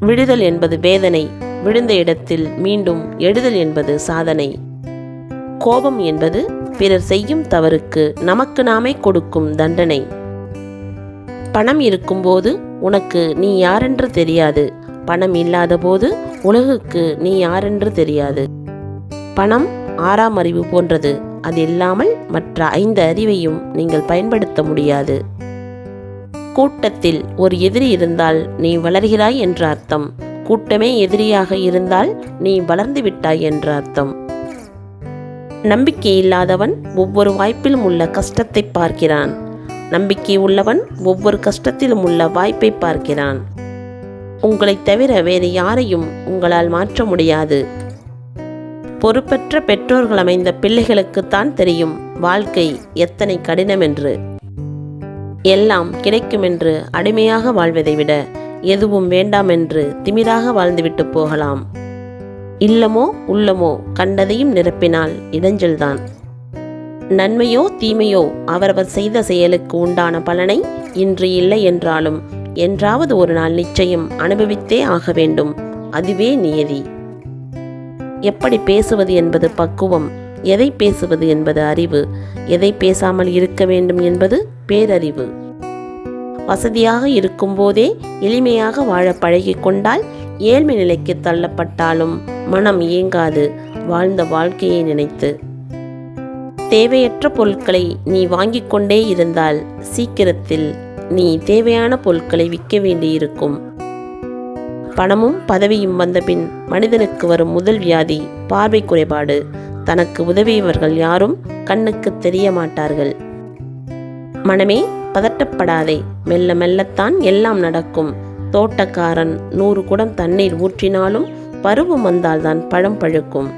விடுதல் என்பது வேதனை. விழுந்த இடத்தில் மீண்டும் எழுதல் என்பது சாதனை. கோபம் என்பது பிறர் செய்யும் தவறுக்கு நமக்கு நாமே கொடுக்கும் தண்டனை. பணம் இருக்கும்போது உனக்கு நீ யாரென்று தெரியாது. பணம் இல்லாதபோது உலகுக்கு நீ யாரென்று தெரியாது. பணம் ஆறாம் அறிவு போன்றது. அது இல்லாமல் மற்ற ஐந்து அறிவையும் நீங்கள் பயன்படுத்த முடியாது. கூட்டத்தில் ஒரு எதிரி இருந்தால் நீ வளர்கிறாய் என்ற அர்த்தம். கூட்டமே எதிரியாக இருந்தால் நீ வளர்ந்து விட்டாய் என்ற அர்த்தம். நம்பிக்கை இல்லாதவன் ஒவ்வொரு வாய்ப்பிலும் உள்ள கஷ்டத்தை பார்க்கிறான். நம்பிக்கை உள்ளவன் ஒவ்வொரு கஷ்டத்திலும் உள்ள வாய்ப்பை பார்க்கிறான். உங்களைத் தவிர வேறு யாரையும் உங்களால் மாற்ற முடியாது. பொறுப்பற்ற பெற்றோர்கள் அமைந்த பிள்ளைகளுக்குத்தான் தெரியும் வாழ்க்கை எத்தனை கடினம் என்று. எல்லாம் கிடைக்கும் என்று அடிமையாக வாழ்வதை விட எதுவும் வேண்டாம் என்று திமிராக வாழ்ந்துவிட்டு போகலாம். இல்லமோ உள்ளமோ கண்டதையும் நிரப்பினால் இடைஞ்சல்தான். நன்மையோ தீமையோ அவரவர் செய்த செயலுக்கு உண்டான பலனை இன்று இல்லை என்றாலும் என்றாவது ஒரு நாள் நிச்சயம் அனுபவித்தே ஆக வேண்டும். அதுவே நியதி. எப்படி பேசுவது என்பது பக்குவம் எதை பேசுவது என்பது அறிவு எதை பேசாமல் இருக்க வேண்டும் என்பது பேரறிவு. வசதியாக இருக்கும்போதே எளிமையாக வாழ பழகிக்கொண்டால் ஏழ்மை நிலைக்கு தள்ளப்பட்டாலும் மனம் இயங்காது. வாழ்ந்த வாழ்க்கையை நினைத்து. தேவையற்ற பொருட்களை நீ வாங்கிக் கொண்டே இருந்தால் சீக்கிரத்தில் நீ தேவையான பொருட்களை விற்க வேண்டியிருக்கும். பணமும் பதவியும் வந்தபின் மனிதனுக்கு வரும் முதல் வியாதி பார்வை குறைபாடு. தனக்கு உதவியவர்கள் யாரும் கண்ணுக்கு தெரிய மாட்டார்கள். மனமே பதட்டப்படாதே. மெல்ல மெல்லத்தான் எல்லாம் நடக்கும். தோட்டக்காரன் நூறு குடம் தண்ணீர் ஊற்றினாலும் பருவம் வந்தால்தான் பழம் பழுக்கும்.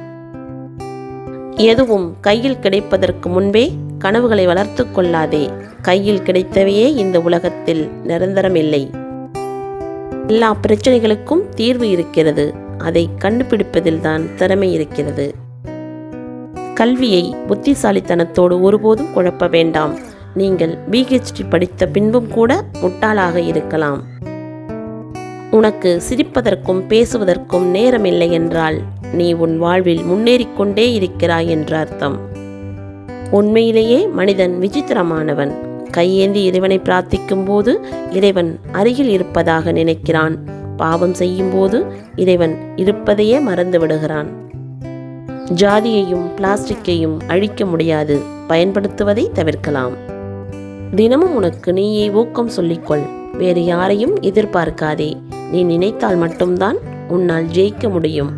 எதுவும் கையில் கிடைப்பதற்கு முன்பே கனவுகளை வளர்த்து கொள்ளாதே. கையில் கிடைத்தவையே இந்த உலகத்தில் நிரந்தரமில்லை எல்லா பிரச்சனைகளுக்கும் தீர்வு இருக்கிறது. அதை கண்டுபிடிப்பதில்தான் திறமை இருக்கிறது. கல்வியை புத்திசாலித்தனத்தோடு ஒருபோதும் குழப்ப வேண்டாம். நீங்கள் பிஹெச்டி படித்த பின்பும் கூட முட்டாளாக இருக்கலாம். உனக்கு சிரிப்பதற்கும் பேசுவதற்கும் நேரமில்லை என்றால் நீ உன் வாழ்வில் முன்னேறிக்கொண்டே இருக்கிறாய் என்ற அர்த்தம். உண்மையிலேயே மனிதன் விசித்திரமானவன். கையேந்தி இறைவனை பிரார்த்திக்கும் போது இறைவன் அருகில் இருப்பதாக நினைக்கிறான். பாவம் செய்யும்போது இறைவன் இருப்பதையே மறந்து விடுகிறான். ஜாதியையும் பிளாஸ்டிக்கையும் அழிக்க முடியாது. பயன்படுத்துவதை தவிர்க்கலாம். தினமும் உனக்கு நீயே ஊக்கம் சொல்லிக்கொள். வேறு யாரையும் எதிர்பார்க்காதே. நீ நினைத்தால் மட்டும்தான் உன்னால் ஜெயிக்க முடியும்.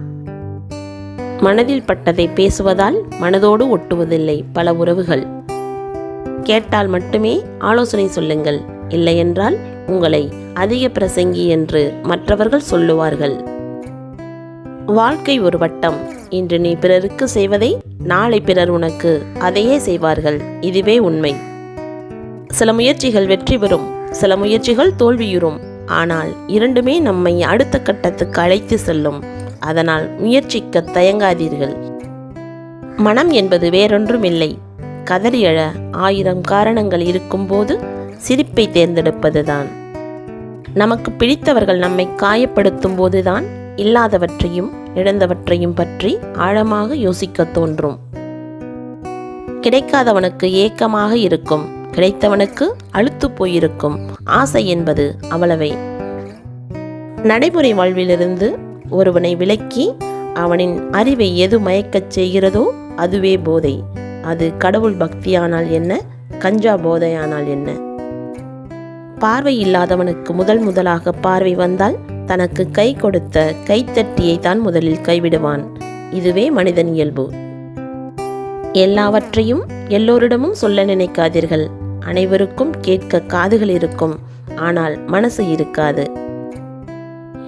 மனதில் பட்டதை பேசுவதால் மனதோடு ஒட்டுவதில்லை. பல உறவுகள். கேட்டால் மட்டுமே ஆலோசனை சொல்லுங்கள். இல்லையென்றால் உங்களை அதிக பிரசங்கி என்று மற்றவர்கள் சொல்லுவார்கள். வாழ்க்கை ஒரு வட்டம். இன்று நீ பிறருக்கு செய்வதை நாளை பிறர் உனக்கு அதையே செய்வார்கள். இதுவே உண்மை. சில முயற்சிகள் வெற்றி பெறும் சில முயற்சிகள் தோல்வியுறும். ஆனால் இரண்டுமே நம்மை அடுத்த கட்டத்துக்கு அழைத்து செல்லும். அதனால் முயற்சிக்க தயங்காதீர்கள். மனம் என்பது வேறொன்றும் இல்லை கதறியழ ஆயிரம் காரணங்கள் இருக்கும்போது சிரிப்பை தேர்ந்தெடுப்பதுதான். நமக்கு பிடித்தவர்கள் நம்மை காயப்படுத்தும் போதுதான் இல்லாதவற்றையும் இழந்தவற்றையும் பற்றி ஆழமாக யோசிக்க தோன்றும். கிடைக்காதவனுக்கு ஏக்கமாக இருக்கும். கிடைத்தவனுக்கு அழுத்து போயிருக்கும். ஆசை என்பது அவ்வளவே. நடைமுறை வாழ்விலிருந்து ஒருவனை விலக்கி அவனின் அறிவை எது மயக்கச் செய்கிறதோ அதுவே போதை. அது கடவுள் பக்தியானால் என்ன? கஞ்சா போதையானால் என்ன? பார்வை இல்லாதவனுக்கு முதல் முதலாக பார்வை வந்தால் தனக்கு கை கொடுத்த கைத்தட்டியை தான் முதலில் கைவிடுவான். இதுவே மனிதன் இயல்பு. எல்லாவற்றையும் எல்லோரிடமும் சொல்ல நினைக்காதீர்கள். அனைவருக்கும் கேட்க காதுகள் இருக்கும். ஆனால் மனசு இருக்காது.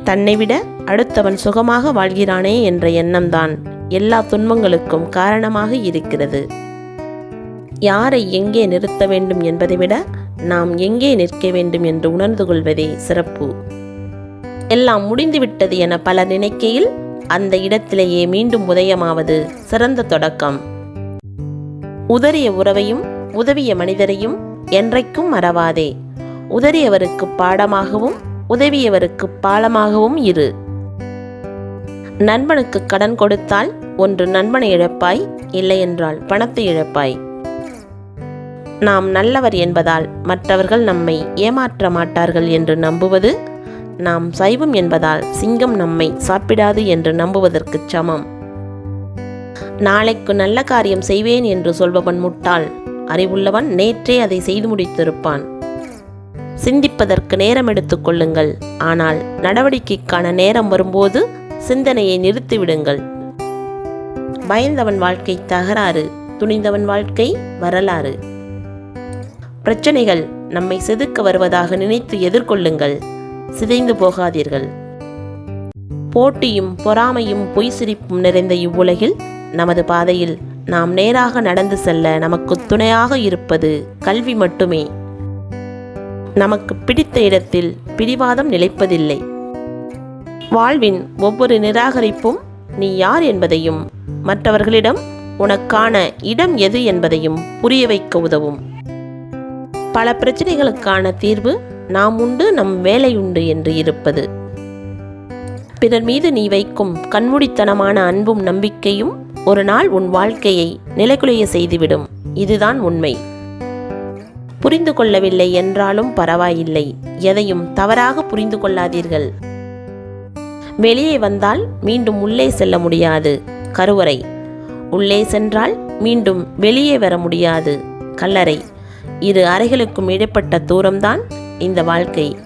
தன்னை விட அடுத்தவன் சுகமாக வாழ்கிறானே என்ற எண்ணம்தான் எல்லா துன்பங்களுக்கும் காரணமாக இருக்கிறது. யாரை எங்கே நிறுத்த வேண்டும் என்பதை விட நாம் எங்கே நிற்க வேண்டும் என்று உணர்ந்து கொள்வதே சிறப்பு. எல்லாம் முடிந்துவிட்டது என பலர் நினைக்கையில் அந்த இடத்திலேயே மீண்டும் உதயமாவது சிறந்த தொடக்கம். உதறிய உறவையும் உதவிய மனிதரையும் என்றைக்கும் மறவாதே. உதறியவருக்கு பாடமாகவும் உதவியவருக்கு பாலமாகவும் இரு. நண்பனுக்கு கடன் கொடுத்தால் ஒன்று நண்பனை இழப்பாய் இல்லையென்றால் பணத்தை இழப்பாய். நாம் நல்லவர் என்பதால் மற்றவர்கள் நம்மை ஏமாற்ற மாட்டார்கள் என்று நம்புவது நாம் சைவம் என்பதால் சிங்கம் நம்மை சாப்பிடாது என்று நம்புவதற்கு சமம். நாளைக்கு நல்ல காரியம் செய்வேன் என்று சொல்பவன் முட்டாள். அறிவுள்ளவன் நேற்றே அதை செய்து முடித்திருப்பான். சிந்திப்பதற்கு நேரம் எடுத்துக் கொள்ளுங்கள். ஆனால் நடவடிக்கைக்கான நேரம் வரும்போது சிந்தனையை நிறுத்திவிடுங்கள் பயந்தவன் வாழ்க்கை தகராறு துணிந்தவன் வாழ்க்கை வரலாறு. பிரச்சனைகள் நம்மை செதுக்க வருவதாக நினைத்து எதிர்கொள்ளுங்கள். சிதைந்து போகாதீர்கள். போட்டியும் பொறாமையும் பொய் சிரிப்பும் நிறைந்த இவ்வுலகில் நமது பாதையில் நாம் நேராக நடந்து செல்ல நமக்கு துணையாக இருப்பது கல்வி மட்டுமே. நமக்கு பிடித்த இடத்தில் பிடிவாதம் நிலைப்பதில்லை. வாழ்வின் ஒவ்வொரு நிராகரிப்பும் நீ யார் என்பதையும் மற்றவர்களிடம் உனக்கான இடம் எது என்பதையும் புரிய வைக்க உதவும். பல பிரச்சனைகளுக்கான தீர்வு நாம் உண்டு நம் வேலை உண்டு என்று இருப்பது. பிறர் மீது நீ வைக்கும் கண்மூடித்தனமான அன்பும் நம்பிக்கையும் ஒரு நாள் உன் வாழ்க்கையை நிலைக்குலைய செய்துவிடும். இதுதான் உண்மை. புரிந்து கொள்ளவில்லை என்றாலும் பரவாயில்லை. எதையும் தவறாக புரிந்து கொள்ளாதீர்கள். வெளியே வந்தால் மீண்டும் உள்ளே செல்ல முடியாது. கருவறை. உள்ளே சென்றால் மீண்டும் வெளியே வர முடியாது. கல்லறை. இரு அறைகளுக்கும் இடைப்பட்ட தூரம்தான் இந்த வாழ்க்கை.